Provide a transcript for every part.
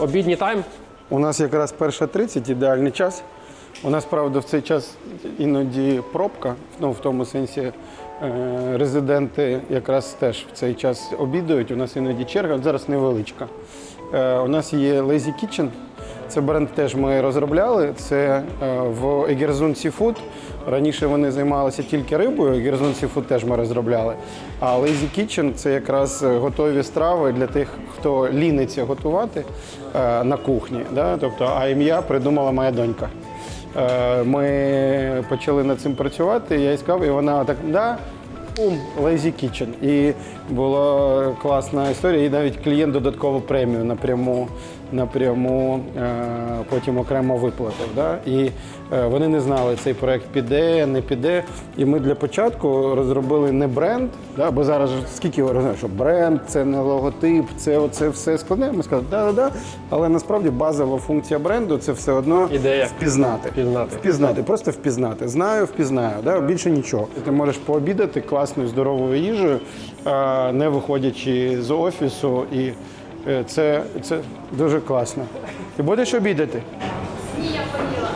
Обідній тайм. У нас якраз перша 30 ідеальний час. У нас, правда, в цей час іноді пробка, ну в тому сенсі е, резиденти якраз теж в цей час обідають. У нас іноді черга, зараз невеличка. Е, у нас є Lazy Kitchen. Це бренд теж ми розробляли. Це е, в Егерзун Seafood. Раніше вони займалися тільки рибою. Егерзун Seafood теж ми розробляли. А Lazy Kitchen це якраз готові страви для тих, хто ліниться готувати е, на кухні. Тобто, а ім'я придумала моя донька. Е, Ми почали над цим працювати. Я їй сказав, і вона так, да. Ум, Lazy Kitchen. І була класна історія. І навіть клієнт додаткову премію напряму, напряму е, потім окремо виплатив. Да? І е, вони не знали, цей проект піде, не піде. І ми для початку розробили не бренд, да? бо зараз скільки ви розумієте, що бренд, це не логотип, це оце все складне. Ми сказали, да-да-да. Але насправді базова функція бренду це все одно Ідея. впізнати. Впізнати. Впізнати, просто впізнати. Знаю, впізнаю. Да? Більше нічого. Ти можеш пообідати класною здоровою їжею, не виходячи з офісу, і це, це дуже класно. Ти будеш обідати? Ні, я поїла.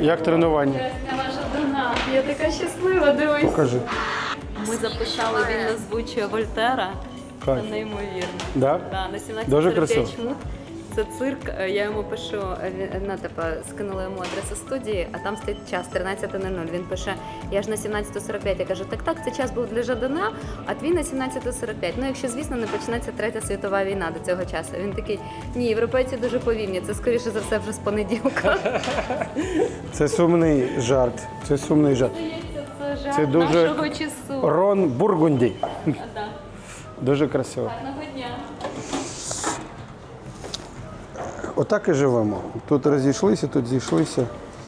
Як тренування? Я ваша дона. Я така щаслива, дивись. Покажи. Ми записали, він озвучує Вольтера. Це неймовірно. Да? Да, на 17 Дуже красиво. Це цирк. е, Я йому пишу, е, він- ну, типу, скинула йому адресу студії, а там стоїть час 13.00. Він пише: я ж на 17.45. Я кажу, так так, це час був для Жадана, а твій на 17.45. Ну, якщо, звісно, не почнеться третя світова війна до цього часу. Він такий, ні, європейці дуже повільні. Це скоріше за все вже з понеділка. Це сумний жарт. Це сумний жарт. Це жарт Це дуже- нашого часу. Рон Бургунді. Да. Дуже красиво. Гарного дня. Отак і живемо. Тут розійшлися, тут зійшлися.